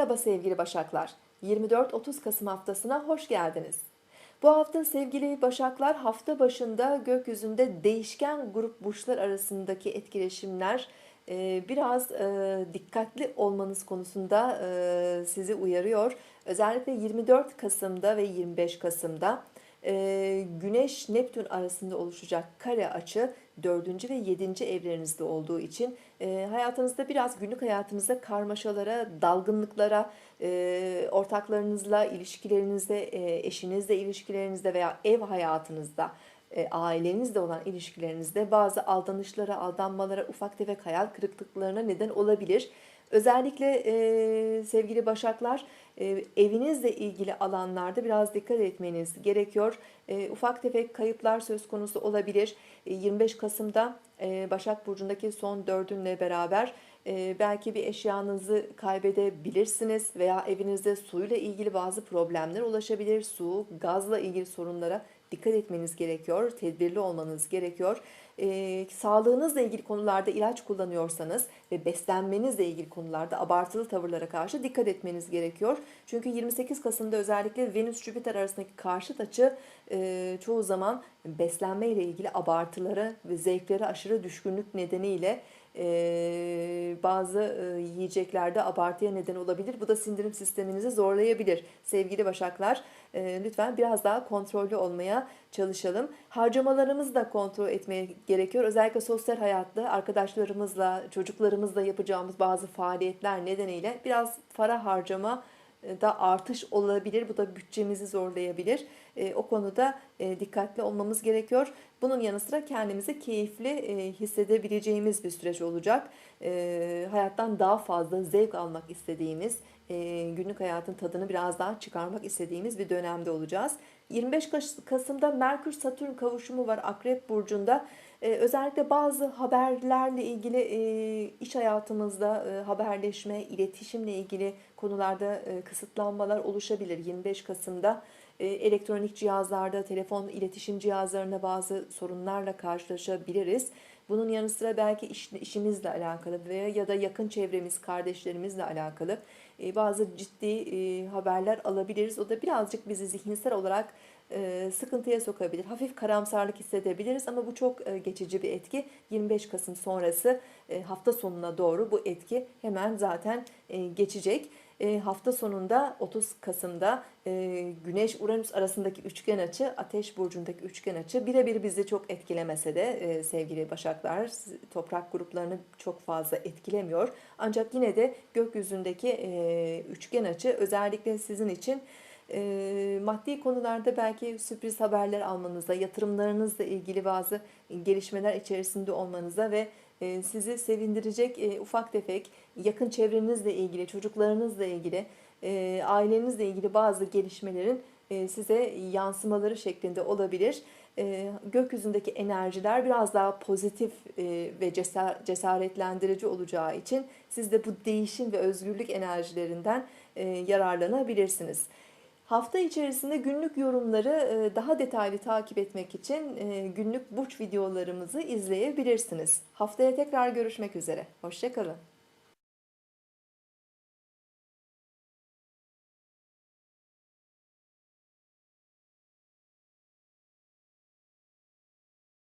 Merhaba sevgili Başaklar. 24-30 Kasım haftasına hoş geldiniz. Bu hafta sevgili Başaklar hafta başında gökyüzünde değişken grup burçlar arasındaki etkileşimler e, biraz e, dikkatli olmanız konusunda e, sizi uyarıyor. Özellikle 24 Kasım'da ve 25 Kasım'da Güneş Neptün arasında oluşacak kare açı 4. ve 7. evlerinizde olduğu için e, hayatınızda biraz günlük hayatınızda karmaşalara, dalgınlıklara, e, ortaklarınızla, ilişkilerinizde, e, eşinizle ilişkilerinizde veya ev hayatınızda, e, ailenizle olan ilişkilerinizde bazı aldanışlara, aldanmalara, ufak tefek hayal kırıklıklarına neden olabilir. Özellikle e, sevgili Başaklar e, evinizle ilgili alanlarda biraz dikkat etmeniz gerekiyor. E, ufak tefek kayıplar söz konusu olabilir. E, 25 Kasım'da e, Başak Burcu'ndaki son dördünle beraber e, belki bir eşyanızı kaybedebilirsiniz veya evinizde suyla ilgili bazı problemler ulaşabilir. Su, gazla ilgili sorunlara dikkat etmeniz gerekiyor, tedbirli olmanız gerekiyor. Ee, sağlığınızla ilgili konularda ilaç kullanıyorsanız ve beslenmenizle ilgili konularda abartılı tavırlara karşı dikkat etmeniz gerekiyor. Çünkü 28 Kasım'da özellikle Venüs-Jüpiter arasındaki karşıt açı e, çoğu zaman beslenme ile ilgili abartılara ve zevklere aşırı düşkünlük nedeniyle e, bazı e, yiyeceklerde abartıya neden olabilir. Bu da sindirim sisteminizi zorlayabilir. Sevgili Başaklar e, lütfen biraz daha kontrollü olmaya çalışalım. Harcamalarımızı da kontrol etmeye gerekiyor. Özellikle sosyal hayatta arkadaşlarımızla, çocuklarımızla yapacağımız bazı faaliyetler nedeniyle biraz para harcama da artış olabilir. Bu da bütçemizi zorlayabilir. E, o konuda e, dikkatli olmamız gerekiyor. Bunun yanı sıra kendimizi keyifli e, hissedebileceğimiz bir süreç olacak. E, hayattan daha fazla zevk almak istediğimiz, e, günlük hayatın tadını biraz daha çıkarmak istediğimiz bir dönemde olacağız. 25 Kasım'da Merkür-Satürn kavuşumu var Akrep Burcu'nda. Ee, özellikle bazı haberlerle ilgili e, iş hayatımızda e, haberleşme, iletişimle ilgili konularda e, kısıtlanmalar oluşabilir. 25 Kasım'da e, elektronik cihazlarda, telefon iletişim cihazlarında bazı sorunlarla karşılaşabiliriz. Bunun yanı sıra belki iş, işimizle alakalı veya ya da yakın çevremiz, kardeşlerimizle alakalı e, bazı ciddi e, haberler alabiliriz. O da birazcık bizi zihinsel olarak e, sıkıntıya sokabilir. Hafif karamsarlık hissedebiliriz ama bu çok e, geçici bir etki. 25 Kasım sonrası e, hafta sonuna doğru bu etki hemen zaten e, geçecek. E, hafta sonunda 30 Kasım'da e, Güneş-Uranüs arasındaki üçgen açı, Ateş Burcu'ndaki üçgen açı birebir bizi çok etkilemese de e, sevgili Başaklar toprak gruplarını çok fazla etkilemiyor. Ancak yine de gökyüzündeki e, üçgen açı özellikle sizin için e, maddi konularda belki sürpriz haberler almanıza, yatırımlarınızla ilgili bazı gelişmeler içerisinde olmanıza ve sizi sevindirecek e, ufak tefek yakın çevrenizle ilgili, çocuklarınızla ilgili, e, ailenizle ilgili bazı gelişmelerin e, size yansımaları şeklinde olabilir. E, gökyüzündeki enerjiler biraz daha pozitif e, ve cesar, cesaretlendirici olacağı için siz de bu değişim ve özgürlük enerjilerinden e, yararlanabilirsiniz. Hafta içerisinde günlük yorumları e, daha detaylı takip etmek için e, günlük burç videolarımızı izleyebilirsiniz. Haftaya tekrar görüşmek üzere. Hoşçakalın.